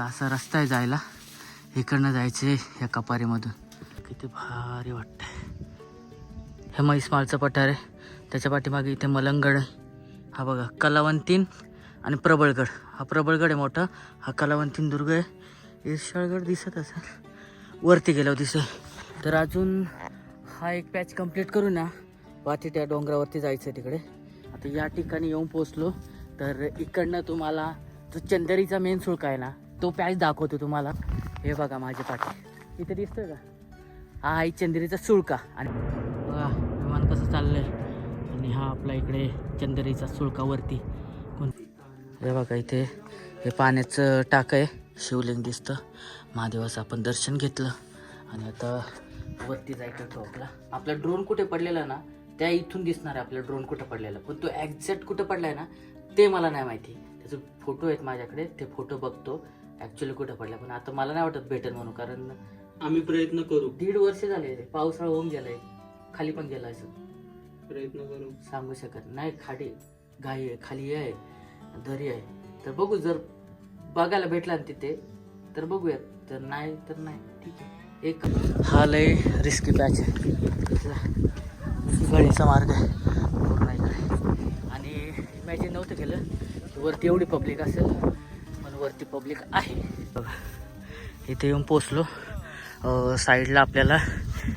बघा असा रस्ता आहे जायला. इकडनं जायचं आहे या कपारीमधून. किती भारी वाटतं हे म्हैसमाळचं पठार आहे. त्याच्या पाठीमागे इथे मलंगड हा बघा कलावंतीन आणि प्रबळगड. हा प्रबळगड आहे मोठा. हा कलावंतीन दुर्ग आहे. ईर्षाळगड दिसत असेल. वरती गेल्यावर दिसेल. तर अजून हा एक पॅच कंप्लीट करू ना. वाटी त्या डोंगरावरती जायचं आहे तिकडे. आता या ठिकाणी येऊन पोचलो तर इकडनं तुम्हाला जो चंदेरीचा मेन सुळका आहे ना तो पॅच दाखवतो तुम्हाला. हे बघा माझ्या पाठी इथे दिसतोय का? हा आहे चंदेरीचा सुळका. आणि बघा विमान कसं चाललंय. आणि हा आपला इकडे चंदेरीचा सुळका वरती. कोण हे बघा इथे हे पाण्याचं टाक आहे. शिवलिंग दिसतं. महादेवाचं आपण दर्शन घेतलं. आणि आता वरती जायचं टॉपला. आपला ड्रोन कुठे पडलेला ना त्या इथून दिसणार आहे आपला ड्रोन कुठं पडलेला. पण तो एक्झॅक्ट कुठं पडला आहे ना ते मला नाही माहिती. त्याचे फोटो आहेत माझ्याकडे. ते फोटो बघतो. ॲक्च्युली कुठं पडला पण आता मला नाही वाटत भेटेल म्हणून कारण आम्ही प्रयत्न करू. दीड वर्ष झाले पावसाळा होऊन गेलाय खाली पण गेला असं. प्रयत्न करू. सांगू शकत नाही खाडी घाई आहे खाली आहे दरी आहे. तर बघू जर बघायला भेटला ना तिथे तर बघूयात. तर नाही तर नाही. ठीक आहे. एक हा लय रिस्की पॅच आहे. गळीचा मार्ग आहे. पूर्ण इकडे. आणि इमॅजिन नव्हतं केलं. वरती एवढी पब्लिक असेल. वरती पब्लिक आहे. इथे येऊन पोचलो साईडला आपल्याला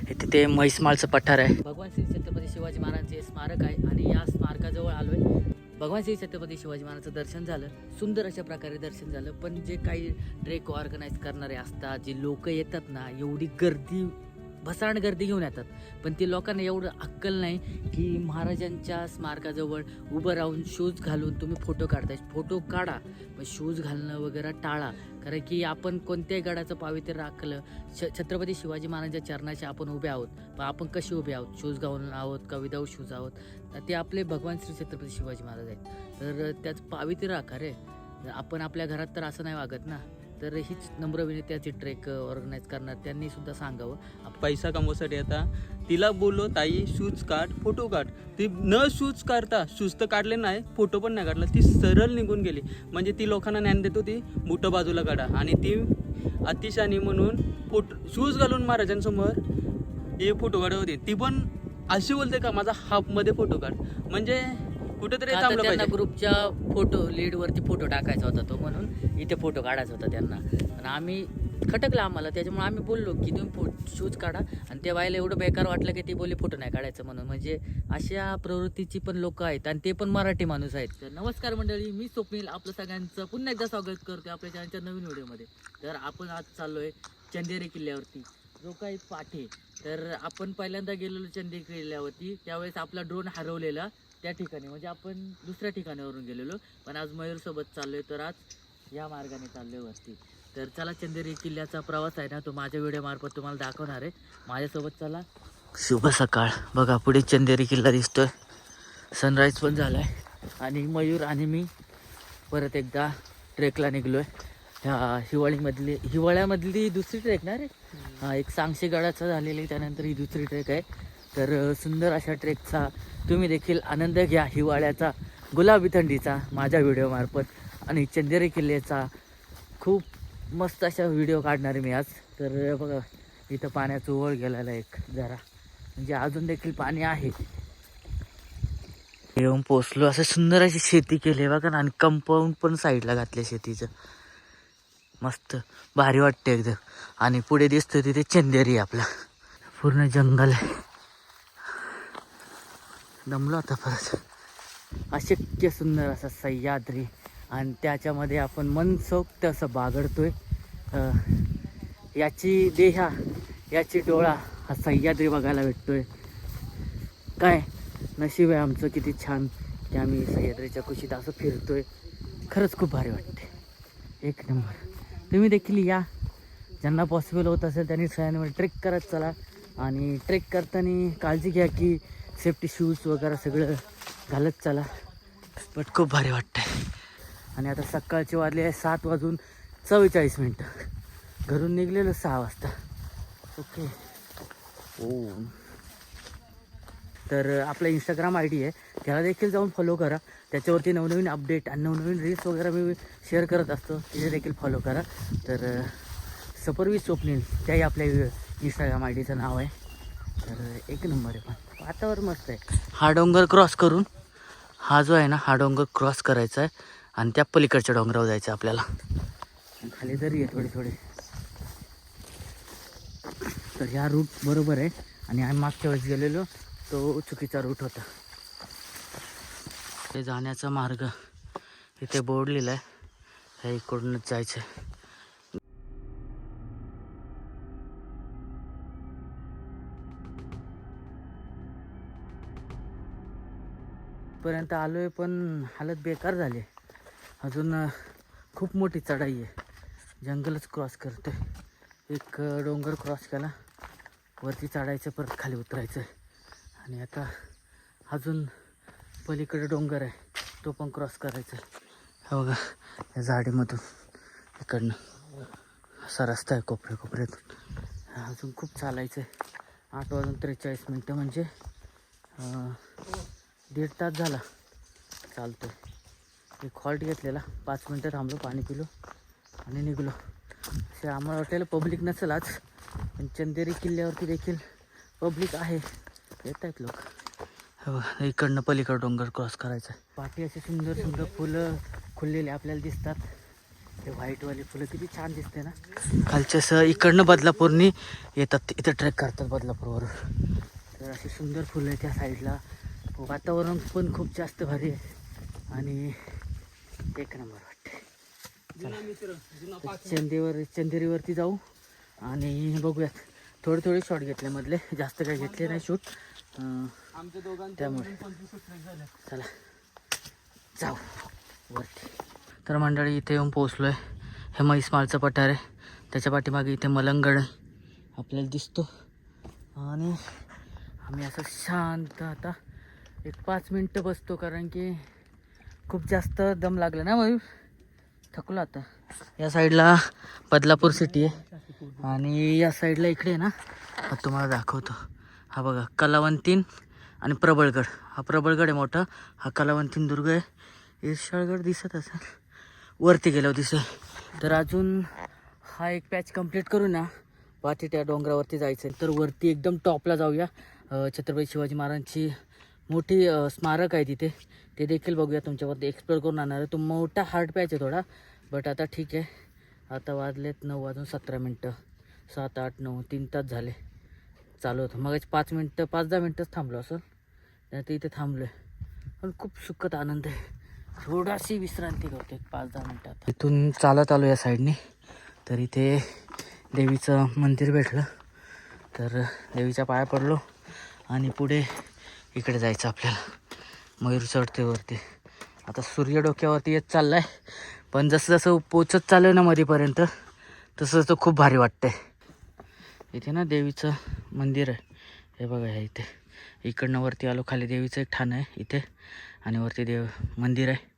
इथे ते म्हैसमाळचं पठार आहे. भगवान श्री छत्रपती शिवाजी महाराजांचे स्मारक आहे आणि या स्मारकाजवळ आलोय. भगवान श्री छत्रपती शिवाजी महाराजांचं दर्शन झालं. सुंदर अशा प्रकारे दर्शन झालं. पण जे काही ट्रेक ऑर्गनाईज करणारे असतात जे लोक येतात ना एवढी गर्दी भसारण गर्दी घेऊन येतात. पण ते लोकांना एवढं अक्कल नाही की महाराजांच्या स्मारकाजवळ उभं राहून शूज घालून तुम्ही फोटो काढताय. फोटो काढा पण शूज घालणं वगैरे टाळा. कारण की आपण कोणत्याही गडाचं पावित्र्य राखलं श छत्रपती शिवाजी महाराजांच्या चरणाशी आपण उभे आहोत. पण आपण कसे उभे आहोत? शूज घालून आहोत का विदाऊट शूज आहोत? तर ते आपले भगवान श्री छत्रपती शिवाजी महाराज आहेत. तर त्याचं पावित्र्य राखा रे. आपण आपल्या घरात तर असं नाही वागत ना. तर हीच नम्र विनंती ट्रेक ऑर्गनाईज करणार. त्यांनी सुद्धा सांगावं. पैसा कमवण्यासाठी आता तिला बोललो ताई शूज काढ फोटो काढ. ती न शूज काढता शूज तर काढले नाही फोटो पण नाही काढला. ती सरळ निघून गेली. म्हणजे ती लोकांना ज्ञान देत होती बुटं बाजूला काढा. आणि ती अतिशानी म्हणून फोटो शूज घालून महाराजांसमोर हे फोटो काढत होती. ती पण अशी बोलते का माझा हाफमध्ये फोटो काढ. म्हणजे कुठेतरी आता थांबलं त्यांना पाहिजे. ग्रुपच्या फोटो लीड वरती फोटो टाकायचा होता तो म्हणून इथे फोटो काढायचा होता त्यांना. पण आम्ही खटकलं आम्हाला त्याच्यामुळे आम्ही बोललो की तुम्ही फो शूज काढा. आणि त्या बाईला एवढं बेकार वाटलं की ती बोलली फोटो नाही काढायचं म्हणून. म्हणजे अशा प्रवृत्तीची पण लोक आहेत आणि ते पण मराठी माणूस आहेत. तर नमस्कार मंडळी मी स्वप्नील. आपलं सगळ्यांचं पुन्हा एकदा स्वागत करतो आपल्या चॅनलच्या नवीन व्हिडिओमध्ये. तर आपण आज चाललोय चंदेरी किल्ल्यावरती. जो काही पाठे तर आपण पहिल्यांदा गेलेलो चंदेरी किल्ल्यावरती. त्यावेळेस आपला ड्रोन हरवलेला. त्या ठिकाणी म्हणजे आपण दुसऱ्या ठिकाणावरून गेलेलो. पण आज मयूरसोबत चाललोय तर आज या मार्गाने चाललोय वरती. तर चला चंदेरी किल्ल्याचा प्रवास आहे ना तो माझ्या व्हिडिओमार्फत तुम्हाला दाखवणार आहे. माझ्यासोबत चला. शुभ सकाळ. बघा पुढे चंदेरी किल्ला दिसतोय. सनराईज पण झालाय. आणि मयूर आणि मी परत एकदा ट्रेकला निघलोय. ह्या हिवाळीमधली हिवाळ्यामधली दुसरी ट्रेक ना रे? हा एक सांगशे गडाचा झालेली त्यानंतर ही दुसरी ट्रेक आहे. तर सुंदर अशा ट्रेकचा तुम्ही देखील आनंद घ्या हिवाळ्याचा गुलाबी थंडीचा माझ्या व्हिडिओमार्फत आणि चंदेरी किल्ल्याचा खूप मस्त अशा व्हिडिओ काढणार आहे मी आज. तर बघा इथं पाण्याचं ओळ गेलेला एक जरा. म्हणजे अजून देखील पाणी आहे. येऊन पोचलो असं सुंदर अशी शेती केली आहे बघा ना. आणि कंपाऊंड पण साईडला घातलं शेतीचं. मस्त. भारी वाटते एकदम. आणि पुढे दिसतं तिथे चंदेरी आपला. पूर्ण जंगल आहे. दमलो आता परत. अशक्य सुंदर असा सह्याद्री. आणि त्याच्यामध्ये आपण मनसोक्त असं बागडतोय. याची देहा याची डोळा हा सह्याद्री बघायला भेटतोय. काय? नशीब आहे आमचं किती छान की आम्ही सह्याद्रीच्या कुशीत असं फिरतोय. खरंच खूप भारी वाटते एक नंबर. तुम्ही देखील या. ज्यांना पॉसिबल होत असेल त्यांनी सह्याद्रीवर ट्रेक करत चला. आणि ट्रेक करताना काळजी घ्या की सेफ्टी शूज वगैरे सगळं घालत चला. बट खूप भारी वाटतंय. आणि आता सकाळचे वाजले आहे सात वाजून चव्वेचाळीस मिनटं. घरून निघलेलं सहा वाजता. ओके ओ तर आपला इंस्टाग्राम आय डी आहे. त्याला देखील जाऊन फॉलो करा. त्याच्यावरती नवनवीन अपडेट आणि नवनवीन रील्स वगैरे मी शेअर करत असतो. तिथे देखील फॉलो करा. तर सपर्वी स्वप्नील त्याही आपल्या इंस्टाग्राम आय डीचं नाव आहे. तर एक नंबर आहे पण. वातावरण मस्त आहे. हा डोंगर क्रॉस करून हा जो आहे ना हा डोंगर क्रॉस करायचा आहे आणि त्या पलीकडच्या डोंगरावर जायचं आहे आपल्याला. खाली तरी आहे थोडे थोडे. तर ह्या रूट बरोबर आहे. आणि आम्ही मागच्या वेळेस गेलेलो तो चुकीचा रूट होता. ते जाण्याचा मार्ग इथे बोर्ड लिहिला आहे. ह्या इकडूनच जायचं आहे. पर्यंत आलो आहे पण हालत बेकार झाली आहे. अजून खूप मोठी चढाई आहे. जंगलच क्रॉस करतो आहे एक डोंगर क्रॉस केला. वरती चढायचं परत खाली उतरायचं आहे आणि आता अजून पलीकडे डोंगर आहे. तो पण क्रॉस करायचा आहे बघा या झाडीमधून इकडनं. असा रस्ता आहे कोपऱ्या कोपऱ्यातून. अजून खूप चालायचं आहे आठ वाजून त्रेचाळीस मिनटं म्हणजे दीड तास झाला. चालतो एक हॉल्ट घेतलेला. पाच मिनटं थांबलो पाणी पिलो आणि निघलो. असे आम्हाला वाटायला पब्लिक नसेल आज. पण चंदेरी किल्ल्यावरती देखील पब्लिक आहे. येत आहेत लोक. हे बघा इकडनं पलीकडं डोंगर क्रॉस करायचा पाठी असे सुंदर सुंदर फुलं खुललेले आपल्याला दिसतात. ते व्हाईटवाली फुलं किती छान दिसते ना. खालच्या स इकडनं बदलापूरनी येतात. इथं ट्रेक करतात बदलापूरवरून. तर अशी सुंदर फुलं आहे त्या साईडला. वातावरण पण खूप जास्त भारी आहे. आणि एक नंबर वाटते चंदेवर चंदेरीवरती जाऊ आणि बघूयात. थोडे थोडे शॉट घेतले मधले जास्त काही घेतले नाही शूट त्यामुळे. चला जाऊ. वरती. तर मंडळी इथे येऊन पोचलो आहे हे म्हैसमाळचं पठार आहे. त्याच्या पाठीमागे इथे मलंगड आपल्याला दिसतो. आणि आम्ही असं शांत आता एक पाच मिनटं बसतो कारण की खूप जास्त दम लागला ना मयूर? थकलो आता. या साईडला बदलापूर सिटी आहे. आणि या साईडला इकडे आहे ना हा तुम्हाला दाखवतो. हा बघा कलावंतीन आणि प्रबळगड. हा प्रबळगड आहे मोठा. हा कलावंतीन दुर्ग आहे. ईर्षाळगड दिसत असेल. वरती गेल्यावर दिसेल. तर अजून हा एक पॅच कंप्लीट करू ना. पाठी त्या डोंगरावरती जायचं आहे तर वरती एकदम टॉपला जाऊया. छत्रपती शिवाजी महाराजांची मोठी स्मारक आहे तिथे. ते देखील बघूया तुमच्यावरती. एक्सप्लोर करून आणणार आहे. तो मोठा हार्ड पॅच आहे थोडा. बट आता ठीक आहे. आता वाजलेत नऊ वाजून सतरा मिनटं. सात आठ नऊ तीन तास झाले. चालू होतं. मग पाच मिनटं पाच दहा मिनटंच थांबलो असं. नाही तर इथे थांबलो आहे पण खूप सुखद आनंद आहे. थोडाशी विश्रांती करतो एक पाच दहा मिनटात. इथून चालत आलो या साईडने तर इथे देवीचं मंदिर भेटलं. तर देवीच्या पाया पडलो. आणि पुढे इकडे जायचं आपल्याला. मयूर चढते वरती. आता सूर्य डोक्यावरती येत चालला आहे पण जसं जसं पोचत चाललं आहे ना मधीपर्यंत तसं तसं खूप भारी वाटतंय. इथे ना देवीचं मंदिर आहे. हे बघा हे इथे. इकडनं वरती आलो खाली देवीचं एक ठाण आहे इथे. आणि वरती देव मंदिर आहे.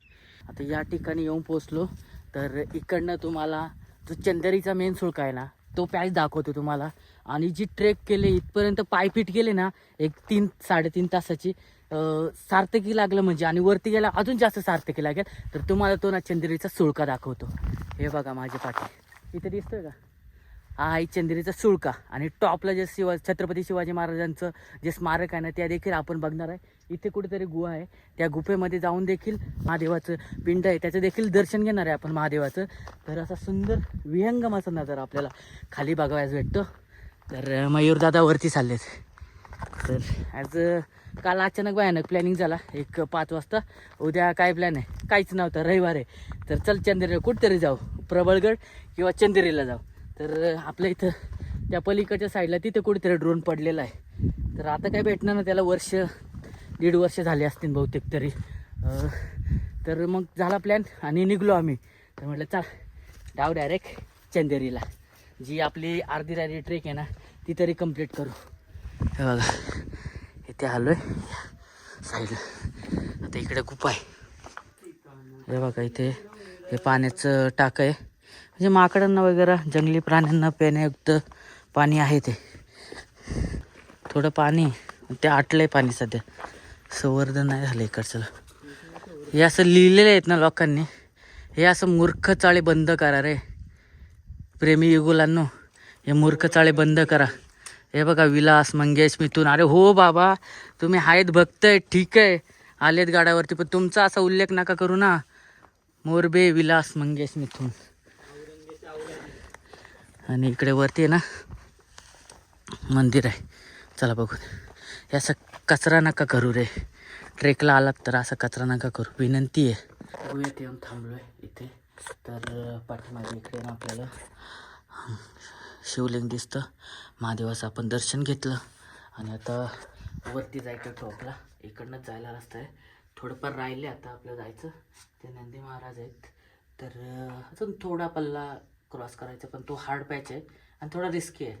आता या ठिकाणी येऊन पोचलो तर इकडनं तुम्हाला जो चंदेरीचा मेन सुळका आहे ना तो पॅच दाखवतो तुम्हाला. आणि जी ट्रेक केले इथपर्यंत पायपीट केले ना एक तीन साडेतीन तासाची सार्थकी लागलं म्हणजे आणि वरती गेला अजून जास्त सार्थकी लागेल तर तुम्हाला तो ना चंदेरीचा सुळका दाखवतो. हे बघा माझ्या पाठी इथे दिसतोय का? हा आहे चंदेरीचा सुळका. आणि टॉपला जे शिवा छत्रपती शिवाजी महाराजांचं जे स्मारक आहे ना त्या देखील आपण बघणार आहे. इथे कुठेतरी गुहा आहे. त्या गुफेमध्ये जाऊन देखील महादेवाचं पिंड आहे. त्याचं देखील दर्शन घेणार आहे आपण महादेवाचं. तर असा सुंदर विहंगम असा नजारा आपल्याला खाली बघावयास भेटतो. तर मयूरदादा वरती चाललेत. तर ॲज काल अचानक भयानक प्लॅनिंग झाला. एक पाच वाजता. उद्या काय प्लॅन आहे? काहीच नव्हतं. रविवार आहे. तर चल चंदेरीला कुठेतरी जाऊ. प्रबळगड किंवा चंदेरीला जाऊ. तर आपल्या इथं त्या पलीकडच्या साईडला तिथे कुठेतरी ड्रोन पडलेला आहे. तर आता काय भेटणार ना त्याला वर्ष दीड वर्ष झाले असतील बहुतेक तरी. तर मग झाला प्लॅन आणि निघलो आम्ही. तर म्हटलं चाल डाव डायरेक्ट चंदेरीला. जी आपली अर्धी रॅली ट्रेक आहे ना ती तरी कंप्लीट करू. हे बघा इथे आलो आहे साईडला आता इकडे गुफा आहे. हे बघा इथे हे पाण्याचं टाक आहे. म्हणजे माकडांना वगैरे जंगली प्राण्यांना पिण्यायुक्त पाणी आहे ते. थोडं पाणी ते आटलं आहे पाणी सध्या. संवर्धन नाही झालं इकडचं. हे असं लिहिलेलं आहेत ना लोकांनी. हे असं मूर्ख चाळे बंद करा रे. प्रेमी युगुलांनो हे मूर्ख चाळे बंद करा. हे बघा विलास मंगेश मिथून. अरे हो बाबा तुम्ही आहेत भक्त आहे ठीक आहे आलेत गाड्यावरती पण तुमचा असा उल्लेख नका करू ना. मोरबे विलास मंगेश मिथून. आणि इकडे वरती आहे ना मंदिर आहे. चला बघू हे असं कचरा नका करू रे. ट्रेकला आलात तर असा कचरा नका करू. विनंती आहे. बघूयात येऊन थांबलोय इथे. तर पाठीमागे इकडे ना आपल्याला शिवलिंग दिसतं. महादेवाचं आपण दर्शन घेतलं. आणि आता वरती जायचं टॉपला इकडनंच जायला रस्ता आहे. थोडंफार राहिले आता आपलं जायचं. ते नंदी महाराज आहेत. तर अजून थोडा पल्ला क्रॉस करायचा पण तो हार्ड पॅच आहे आणि थोडा रिस्की आहे.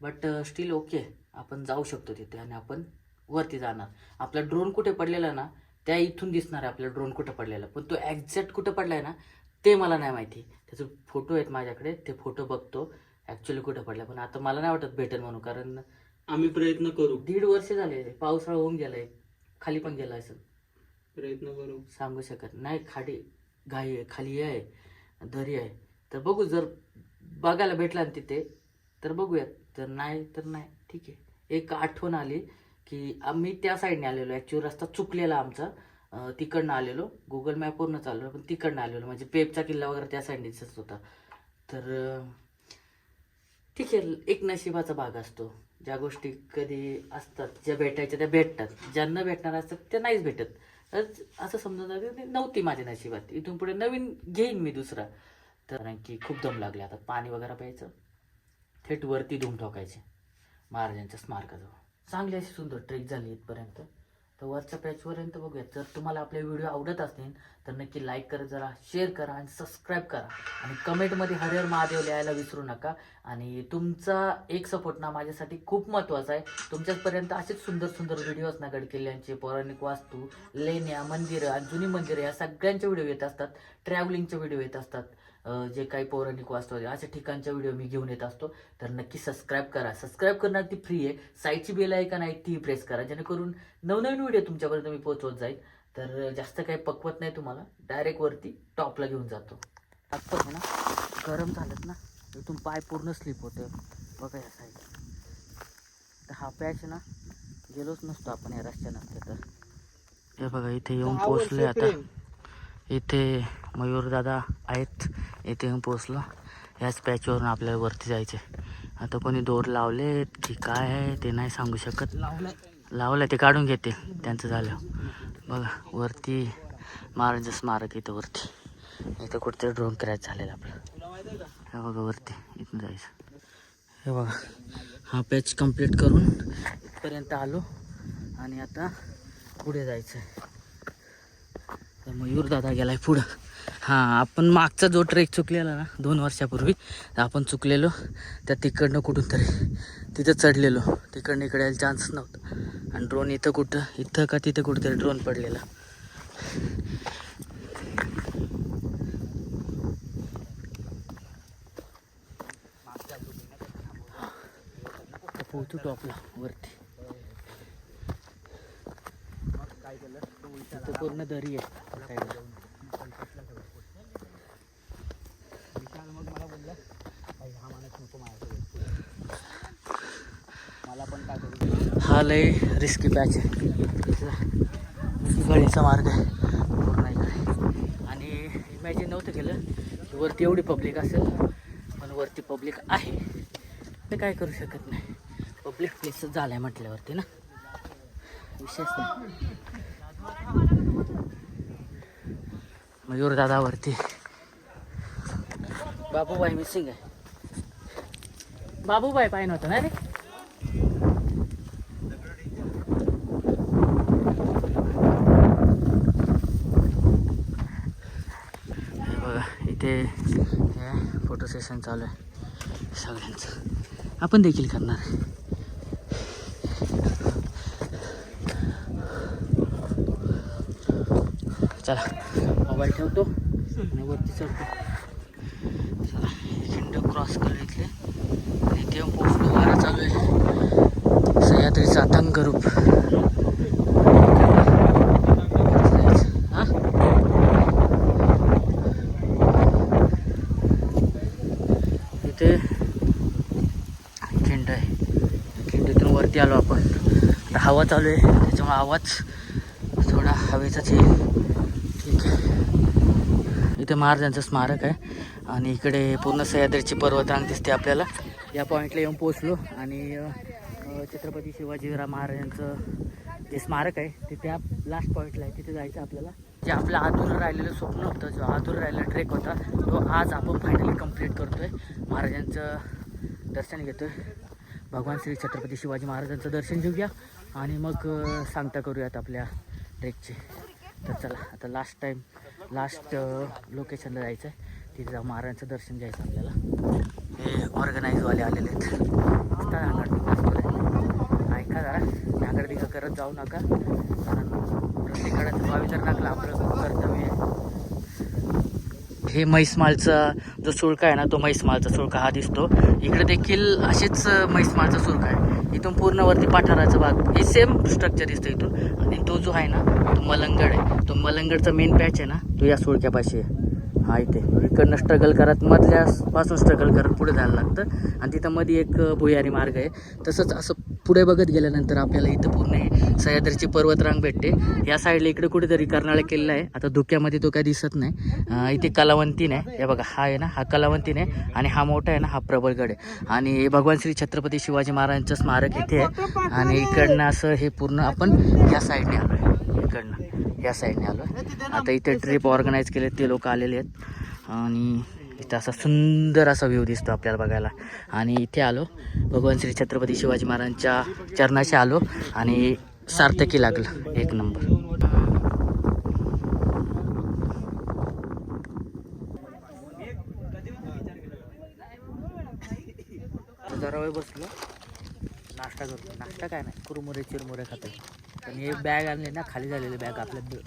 बट स्टील ओके आपण जाऊ शकतो तिथे आणि आपण वरती जाणार. आपला ड्रोन कुठे पडलेला ना त्या इथून दिसणार आहे आपला ड्रोन कुठं पडलेला. पण तो एक्झॅक्ट कुठं पडला आहे ना ते मला नाही माहिती. त्याचे फोटो आहेत माझ्याकडे ते फोटो बघतो. ॲक्च्युली कुठं पडला पण आता मला नाही वाटत भेटेल म्हणून कारण आम्ही प्रयत्न करू. दीड वर्ष झाले पावसाळा होऊन गेलाय खाली पण गेला असेल. प्रयत्न करू. सांगू शकत नाही खाडी घाई आहे खाली आहे दरी आहे. तर बघू जर बघायला भेटला ना तिथे तर बघूयात. तर नाही तर नाही. ठीक आहे. एक आठवण आली. की आम्ही त्या साईडने आलेलो. ॲक्च्युअली रस्ता चुकलेला आमचा. तिकडनं आलेलो. गुगल मॅपवरनं चाललो पण तिकडनं आलेलो. म्हणजे पेपचा किल्ला वगैरे त्या साईडने दिसत होता. तर ठीक आहे. एक नशिबाचा भाग असतो. ज्या गोष्टी कधी असतात ज्या भेटायच्या त्या भेटतात. ज्यांना भेटणार असतात त्या नाहीच भेटत. तर असं समजून नव्हती माझ्या नशिबात. इथून पुढे नवीन घेईन मी दुसरा. तर कारण की खूप दम लागले. आता पाणी वगैरे प्यायचं. थेट वरती धूम ठोकायचे. महाराजांच्या स्मारकाजवळ. चांगली अशी सुंदर ट्रेक झाली इथपर्यंत. तर वरच्या पॅचपर्यंत बघूयात जर तुम्हाला आपले व्हिडिओ आवडत असतील तर नक्की लाईक करा जरा शेअर करा आणि सबस्क्राईब करा. आणि कमेंटमध्ये हरिहर महादेव लिहायला विसरू नका. आणि तुमचा एक सपोर्ट ना माझ्यासाठी खूप महत्त्वाचा आहे. तुमच्यापर्यंत असेच सुंदर सुंदर व्हिडिओज ना गडकिल्ल्यांचे पौराणिक वास्तू लेण्या मंदिरं आणि जुनी मंदिरं या सगळ्यांचे व्हिडिओ येत असतात. ट्रॅव्हलिंगचे व्हिडिओ येत असतात. जे काही पौराणिक वास्तू आहे अशा ठिकाणच्या व्हिडिओ मी घेऊन येत असतो. तर नक्की सबस्क्राईब करा. सबस्क्राईब करणं ती फ्री आहे. साईडची बेल आहे का नाही ती प्रेस करा. जेणेकरून नवनवीन व्हिडिओ तुमच्यापर्यंत मी पोहोचवत जाईल. तर जास्त काही पकवत नाही तुम्हाला. डायरेक्ट वरती टॉपला घेऊन जातो. आहे ना गरम झालं ना. इथून पाय पूर्ण स्लिप होते बघा या साईड तर हा पॅच ना गेलोच नसतो आपण या रस्त्या नसते तर. हे बघा इथे येऊन पोचले आता. इथे मयूरदादा आहेत. इथे येऊन पोचलो याच पॅचवरून आपल्याला वरती जायचे आता कोणी दोर लावलेत की काय आहे ते नाही सांगू शकत. लावलं ते काढून घेते. त्यांचं झालं. बघा वरती महाराज स्मारक इथं वरती. इथं कुठेतरी ड्रोन क्रॅच झालेला आपलं. हे बघा वरती इथून जायचं. हे बघा हा पॅच कंप्लीट करून इथपर्यंत आलो. आणि आता पुढे जायचं आहे मयूर दादा गेलाय पुढं. हां आपण मागचा जो ट्रेक चुकलेला ना दोन वर्षापूर्वी आपण चुकलेलो त्या तिकडनं कुठून तरी तिथं चढलेलो. तिकडनं इकडे यायला चान्स नव्हता. आणि ड्रोन इथं कुठं इथं का तिथं कुठंतरी ड्रोन पडलेला. पोहचू पोहोचू टॉपला वरती. पूर्ण दरी आहे. साईडला. हा लय रिस्की पॅच आहे. गळीचा मार्ग आहे. पूर्ण इकडे आणि इमॅजिन नव्हतं केलं की वरती एवढी पब्लिक असेल पण वरती पब्लिक आहे. ते काय करू शकत नाही. पब्लिक प्लेसच झालं आहे म्हटल्यावरती ना. विशेष नाही. मयूर दादावरती. बाबूबाई मिसिंग आहे. बाबूबाई पाहिजे होतं ना रे? बघा इथे हे फोटो सेशन चालू आहे. सगळ्यांचं. आपण देखील करणार. चला. मोबाईल ठेवतो आणि वरती चढतो चला खिंड क्रॉस करू इथले. इथे पोस्ट वारा चालू आहे. सह्याद्रीचा अथंग रूप इथे खिंड आहे. वरती आलो आपण. हवा चालू आहे त्याच्यामुळे आवाज थोडा हवेचाच येईल. ठीक आहे. इथे महाराजांचं स्मारक आहे. आणि इकडे पूर्ण सह्याद्रीची पर्वतरांग दिसते आपल्याला. या पॉईंटला येऊन पोचलो आणि छत्रपती शिवाजीराव महाराजांचं जे स्मारक आहे ते त्या लास्ट पॉईंटला आहे. तिथे जायचं आपल्याला. जे आपलं अधुरं राहिलेलं स्वप्न होतं जो अधुरं राहिलेला ट्रेक होता तो आज आपण फायनली कंप्लीट करतोय. महाराजांचं दर्शन घेतोय. भगवान श्री छत्रपती शिवाजी महाराजांचं दर्शन घेऊया. आणि मग सांगता करूयात आपल्या ट्रेकची तर चला आता लास्ट टाईम लास्ट लोकेशनला जायचं आहे तिथे जाऊन महाराजांचं दर्शन घ्यायचं आपल्याला. हे ऑर्गनाईजवाले आलेले आहेत. मस्त ऐका जरा नागडदिगा करत जाऊ नका. कारण प्रत्येकाला पवित्र नाकला आपलं कर्तव्य आहे. हे म्हैसमाळचा जो सुळका आहे ना तो म्हैसमाळचा सुळका हा दिसतो. इकडे देखील असेच म्हैसमाळचा सुळका आहे. इथून पूर्ण वरती पाठाराचा भाग. हे सेम स्ट्रक्चर दिसतं इथून. आणि तो जो आहे ना तो मलंगड आहे. तो मलंगडचा मेन पॅच आहे ना तो या सोळक्यापाशी आहे. हा इथे. इकडनं स्ट्रगल करत मधल्यापासून स्ट्रगल करत पुढे जायला लागतं. आणि तिथं मध्ये एक भुयारी मार्ग आहे. तसंच असं पुढे बघत गेल्यानंतर आपल्याला इथं पूर्ण सह्याद्रीची पर्वतरांग भेटते. या साईडला इकडे कुठेतरी कर्नाळा किल्ला आहे. आता धुक्यामध्ये तो काय दिसत नाही. इथे कलावंतीन आहे. हे बघा हा आहे ना हा कलावंतीन आहे. आणि हा मोठा आहे ना हा प्रबळगड आहे. आणि भगवान श्री छत्रपती शिवाजी महाराजांचं स्मारक इथे आहे. आणि इकडनं असं हे पूर्ण आपण या साईडने आलो आहे इकडनं या साईडने आलो आता इथे ट्रिप ऑर्गनाईज केले ते लोक आलेले आहेत. आणि इथं असा सुंदर असा व्ह्यू दिसतो आपल्याला बघायला. आणि इथे आलो. भगवान श्री छत्रपती शिवाजी महाराजांच्या चरणाशी आलो. आणि सार्थकी लागलं. एक नंबर. जरा वेळ बसलो. नाश्ता करतो. नाश्ता काय नाही. कुरमुरे चिरमुरे खातो पण हे बॅग आणले ना खाली झालेली बॅग आपल्या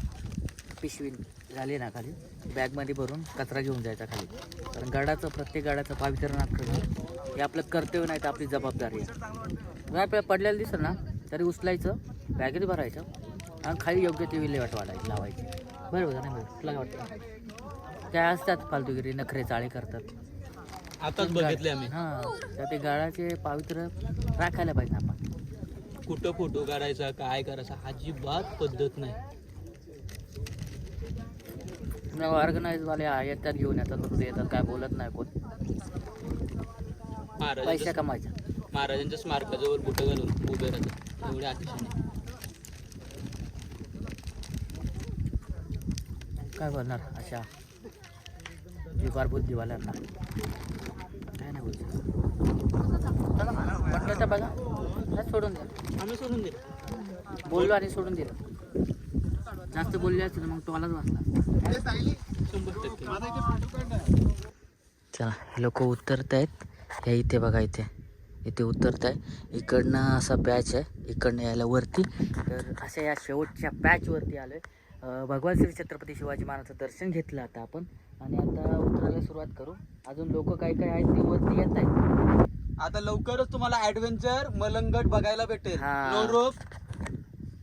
पिशवी झाली ना खाली. बॅगमध्ये भरून कचरा घेऊन जायचा खाली. कारण गडाचं प्रत्येक गडाचं पावित्र्य करणं हे आपलं कर्तव्य नाही तर आपली जबाबदारी आहे. आपल्याला पडलेलं दिसलं ना तरी उचलायचं बॅगेत भरायचं आणि खाली योग्य ते विल्हेवाट वाढायची लावायची. बरोबर नाही बरोबर तुला काय वाटतं? काय असतात फालतूगिरी नखरे चाळे करतात. आताच बघितले आम्ही. हां तर ते गाळाचे पावित्र्य राखायला पाहिजे आपण. कुठं फोटो काढायचा काय करायचा अजिबात पद्धत नाही. ऑर्गनाईज वाले येतात घेऊन येतात फक्त येतात काय बोलत नाही कोण. पैसे महाराजांच्या कमायचा. महाराजांच्या स्मारकाजवळ बुटं घालून उभे राहतात. एवढे अतिशय. काय बोलणार अशा विकार बुद्धिवाल्यांना. काय नाही बोलतो म्हटलं तर बघा. सोडून द्या. आम्ही सोडून दिलं. बोललो आणि सोडून दिलं. जास्त बोलले असते मग तो आलाच वाचला चला हे लोक उतरत आहेत. हे इथे बघा इथे. इथे उतरत आहे. इकडनं असा पॅच आहे. इकडनं यायला वरती. तर अशा या शेवटच्या पॅचवरती आलो आहे भगवान श्री छत्रपती शिवाजी महाराजांचं दर्शन घेतलं आता आपण. आणि आता उतरायला सुरुवात करू. अजून लोक काय काय आहेत ते वरती येत आहेत. आता लवकरच तुम्हाला ऍडव्हेंचर मलंगट बघायला भेटेल. हा.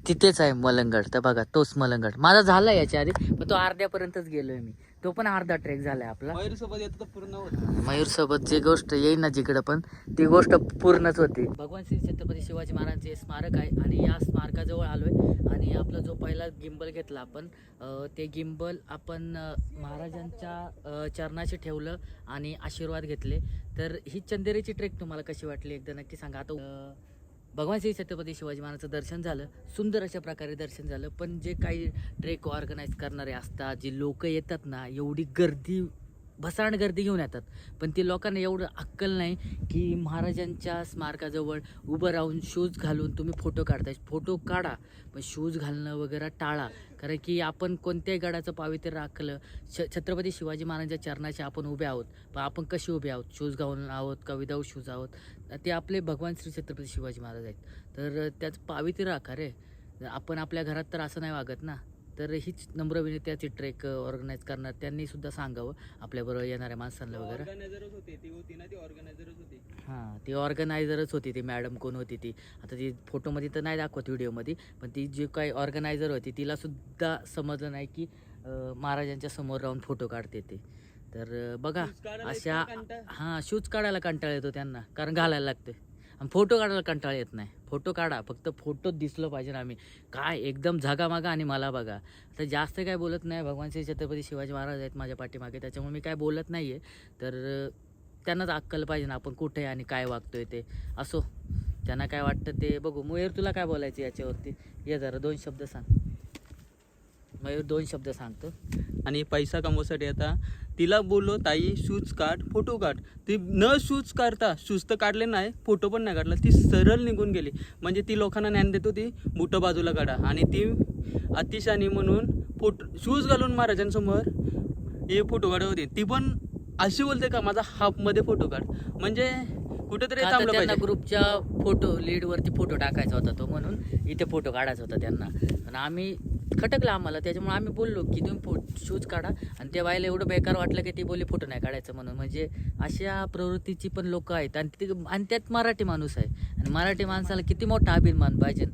तिथेच आहे मलंगड तर बघा तोच मलंगड माझा झाला याच्या आधी पण तो अर्ध्यापर्यंतच गेलोय मी. तो पण अर्धा ट्रेक झालाय आपला. मयूर सोबत येतं तर पूर्ण होत. मयूर सोबत जी गोष्ट येईल ना जिकडं पण ती गोष्ट पूर्णच होती. भगवान श्री छत्रपती शिवाजी महाराजांचे स्मारक आहे आणि या स्मारकाजवळ आलोय आणि आपला जो पहिला गिंबल घेतला आपण ते गिंबल आपण महाराजांच्या चरणाशी ठेवलं आणि आशीर्वाद घेतले. तर ही चंदेरीची ट्रेक तुम्हाला कशी वाटली? एकदा नक्की सांगा. आता भगवान श्री छत्रपती शिवाजी महाराजांचं दर्शन झालं. सुंदर अशा प्रकारे दर्शन झालं. पण जे काही ट्रेक ऑर्गनाईज करणारे असतात जे लोक येतात ना एवढी गर्दी भसाण गर्दी घेऊन येतात. पण ते लोकांना एवढं अक्कल नाही की महाराजांच्या स्मारकाजवळ उभं राहून शूज घालून तुम्ही फोटो काढताय. फोटो काढा पण शूज घालणं वगैरे टाळा. कारण की आपण कोणत्याही गडाचं पावित्र्य राखलं छ छत्रपती शिवाजी महाराजांच्या चरणाचे आपण उभे आहोत. पण आपण कसे उभे आहोत? शूज घालून आहोत का विदाऊट शूज आहोत? ते आपले भगवान श्री छत्रपती शिवाजी महाराज आहेत. तर त्याचं पावित्र्य राखा रे. आपण आपल्या घरात तर असं नाही वागत ना. तर हीच नम्र विनंत्याची ट्रेक ऑर्गनाईज करणार त्यांनी सुद्धा सांगावं आपल्याबरोबर येणाऱ्या माणसांना वगैरे. ऑर्गनायझरच होते ती होती ना ती ऑर्गनायझरच होती. हां ती ऑर्गनायझरच होती ती मॅडम कोण होती ती. आता ती फोटोमध्ये तर नाही दाखवत व्हिडिओमध्ये पण ती जी काही ऑर्गनायझर होती तिला सुद्धा समजलं नाही की महाराजांच्या समोर राहून फोटो काढते ते. तर बघा अशा. हां शूज काढायला कंटाळा येतो त्यांना कारण घालायला लागते आणि फोटो काढायला कंटाळा येत नाही. फोटो काढा फक्त फोटोत दिसलो पाहिजे ना आम्ही. काय एकदम झगामागा आणि मला बघा. तर जास्त काय बोलत नाही भगवान श्री छत्रपती शिवाजी महाराज आहेत माझ्या पाठीमागे त्याच्यामुळे मी काय बोलत नाही आहे तर त्यांनाच अक्कल पाहिजे ना आपण कुठे आहे आणि काय वागतोय ते. असो. त्यांना काय वाटतं ते बघू. मयूर तुला काय बोलायचं याच्यावरती? ये जरा दोन शब्द सांग. मयूर दोन शब्द सांगतो. आणि पैसा कमवसाठी आता तिला बोललो ताई शूज काढ फोटो काढ. ती न शूज काढता शूज तर काढले नाही फोटो पण नाही काढला. ती सरळ निघून गेली. म्हणजे ती लोकांना ज्ञान देत होती बुटं बाजूला काढा. आणि ती अतिशानी म्हणून फोटो शूज घालून महाराजांसमोर हे फोटो काढत होती. ती पण अशी बोलते का माझा हाफमध्ये फोटो काढ. म्हणजे कुठेतरी थांबलं पाहिजे. ग्रुपच्या फोटो लीड वरती फोटो टाकायचा होता तो म्हणून. इथे फोटो काढायचा होता त्यांना. आणि आम्ही खटकलं आम्हाला. त्याच्यामुळे आम्ही बोललो की तुम्ही फो शूज काढा. आणि त्या बायला एवढं बेकार वाटलं की ती बोलली फोटो नाही काढायचं म्हणून. म्हणजे अशा प्रवृत्तीची पण लोकं आहेत. आणि ती आणि त्यात मराठी माणूस आहे. आणि मराठी माणसाला किती मोठा अभिमान पाहिजे.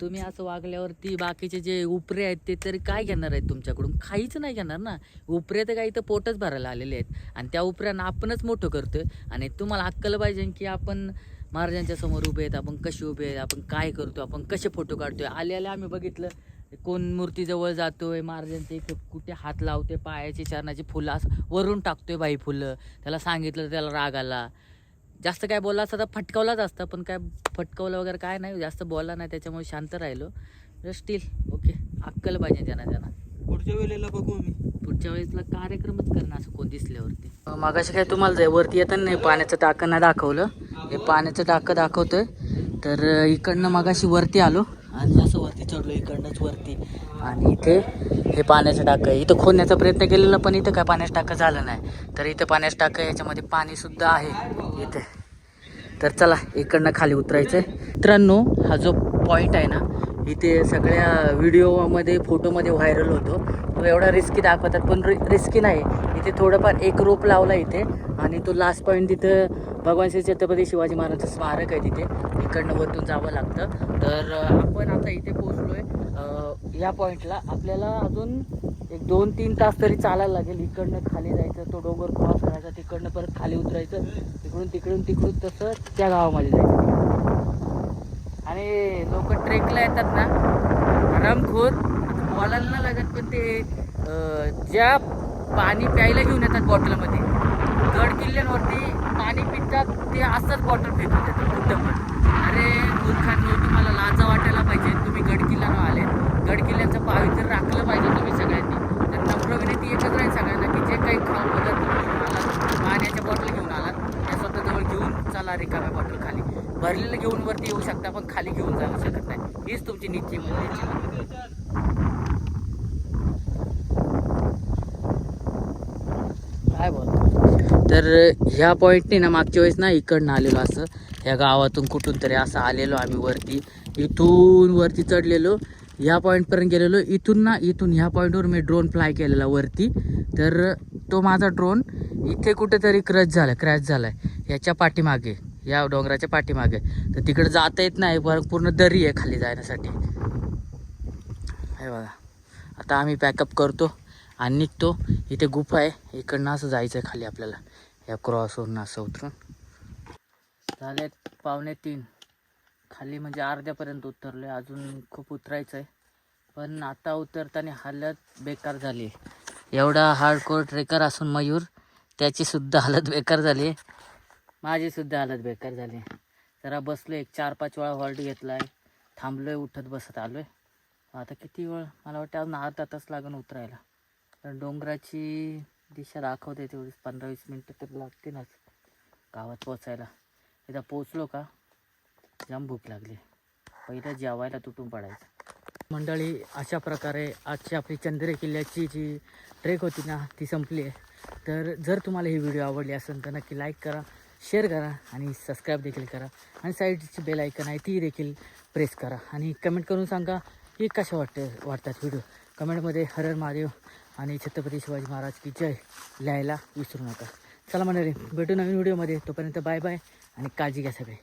तुम्ही असं वागल्यावरती बाकीचे जे उपरे आहेत ते तरी काय घेणार आहेत तुमच्याकडून? काहीच नाही घेणार ना. उपरे तर काही तर पोटच भरायला आलेले आहेत. आणि त्या उपऱ्यांना आपणच मोठं करतोय. आणि तुम्हाला अक्कल पाहिजे की आपण महाराजांच्या समोर उभे आहेत. आपण कसे उभे आहेत? आपण काय करतो आपण कसे फोटो काढतोय? आले आले आम्ही बघितलं. कोण मूर्तीजवळ जातोय महाराजांचे कुठे हात लावतोय पायाची चरणाची फुलं असं वरून टाकतोय बाई फुलं. त्याला सांगितलं त्याला राग आला. जास्त काय बोलला असता तर फटकावलाच असतं पण काय फटकावलं वगैरे काय नाही जास्त बोलला नाही त्याच्यामुळे शांत राहिलो. स्टील ओके अक्कल पाहिजे त्यांना त्यांना पुढच्या वेळेला बघू आम्ही पुढच्या वेळेसला कार्यक्रमच करणं असं कोण दिसल्यावरती. मागाशी काय तुम्हाला जाय वरती येताना नाही पाण्याचं टाकं नाही दाखवलं. हे पाण्याचं टाकं दाखवतोय. तर इकडनं मागाशी वरती आलो. आणि असं वरती चढलो इकडनंच वरती. आणि इथे हे पाण्याचं टाकं आहे. इथं खोदण्याचा प्रयत्न केलेला पण इथं काय पाण्याचं टाकं झालं नाही. तर इथं पाण्याचं टाकं याच्यामध्ये पाणीसुद्धा आहे. इथे. तर चला इकडनं खाली उतरायचं आहे मित्रांनो हा जो पॉईंट आहे ना इथे सगळ्या व्हिडिओमध्ये फोटोमध्ये व्हायरल होतो. एवढा रिस्की दाखवतात पण रि रिस्की नाही. इथे थोडंफार एक रोप लावला इथे आणि तो लास्ट पॉईंट तिथं भगवान श्री छत्रपती शिवाजी महाराजांचं स्मारक आहे तिथे. इकडनं वरतून जावं लागतं. तर आपण आता इथे पोचलो आहे या पॉईंटला आपल्याला अजून एक दोन तीन तास तरी चालायला लागेल. इकडनं खाली जायचं तो डोंगर क्रॉस करायचा तिकडनं परत खाली उतरायचं. तिकडून तिकडून तिकडून तसं त्या गावामध्ये जायचं. आणि लोक ट्रेकला येतात ना. आरामखोर. बोलायला नाही लागत पण ते ज्या पाणी प्यायला घेऊन येतात बॉटलमध्ये गड किल्ल्यांवरती पाणी पितात ते असंच बॉटल फेकून देतात कुठं अरे मूर्खांनो तुम्हाला लाजा वाटायला पाहिजे. तुम्ही गड किल्ल्यानं आले. गड किल्ल्याचं पावित्र्य राखलं पाहिजे तुम्ही सगळ्यांनी. तर नम्र विनंती एकच राहील सगळ्यांना की जे काही खाऊ पदार्थ घेऊन आलात पाण्याच्या बॉटल घेऊन आलात त्या स्वतःजवळ घेऊन चला रिकाम्या बॉटल खाली. भरलेलं घेऊन वरती येऊ शकता पण खाली घेऊन जाऊ शकत नाही. हीच तुमची नीती म्हणजे काय बोल तर ह्या पॉईंटने ना मागच्या वेळेस ना इकडनं आलेलो असं. ह्या गावातून कुठून तरी असं आलेलो आम्ही वरती. इथून वरती चढलेलो. ह्या पॉईंटपर्यंत गेलेलो. इथून ना इथून ह्या पॉईंटवर मी ड्रोन फ्लाय केलेला वरती. तर तो माझा ड्रोन इथे कुठेतरी क्रॅच झाला क्रॅच झाला आहे ह्याच्या पाठीमागे या डोंगराच्या पाठीमागे. तर तिकडे जाता येत नाही पर- पूर्ण दरी आहे खाली जाण्यासाठी. हे बघा. आता आम्ही पॅकअप करतो आणि निघतो. इथे गुफा आहे. इकडनं असं जायचं आहे खाली आपल्याला. या क्रॉसवरून असं उतरून. झाले पावणे तीन. खाली म्हणजे अर्ध्यापर्यंत उतरलो आहे अजून खूप उतरायचं आहे पण आता उतरताना हालत बेकार झाली एवढा हार्डकोर ट्रेकर असून मयूर त्याचीसुद्धा हालत बेकार झाली आहे माझीसुद्धा हालत बेकार झाली जरा बसलो एक चार पाच वेळा हॉल्ट घेतला आहे थांबलो आहे उठत बसत आलो आहे आता किती वेळ? मला वाटतं अजून अर्धा तास लागून उतरायला. तर डोंगराची दिशा दाखवते तेवढीच पंधरा वीस मिनटं तर लागतीलच. गावात पोचायला एकदा पोचलो का जाम भूक लागली. पहिलं जेवायला तुटून पडायचं. मंडळी अशा प्रकारे आजची आपली चंद्रे किल्ल्याची जी ट्रेक होती ना ती संपली आहे. तर जर तुम्हाला ही व्हिडिओ आवडली असेल तर नक्की लाईक करा शेअर करा आणि सबस्क्राईब देखील करा. आणि साईडची बेल ऐकन आहे ती देखील प्रेस करा. आणि कमेंट करून सांगा की कशा वाटते वाटतात व्हिडिओ? कमेंटमध्ये हरर महादेव आणि छत्रपती शिवाजी महाराज की जय लिहायला विसरू नका. चला मंडळी भेटू नवीन व्हिडिओमध्ये. तोपर्यंत बाय बाय आणि काळजी घ्या सगळे.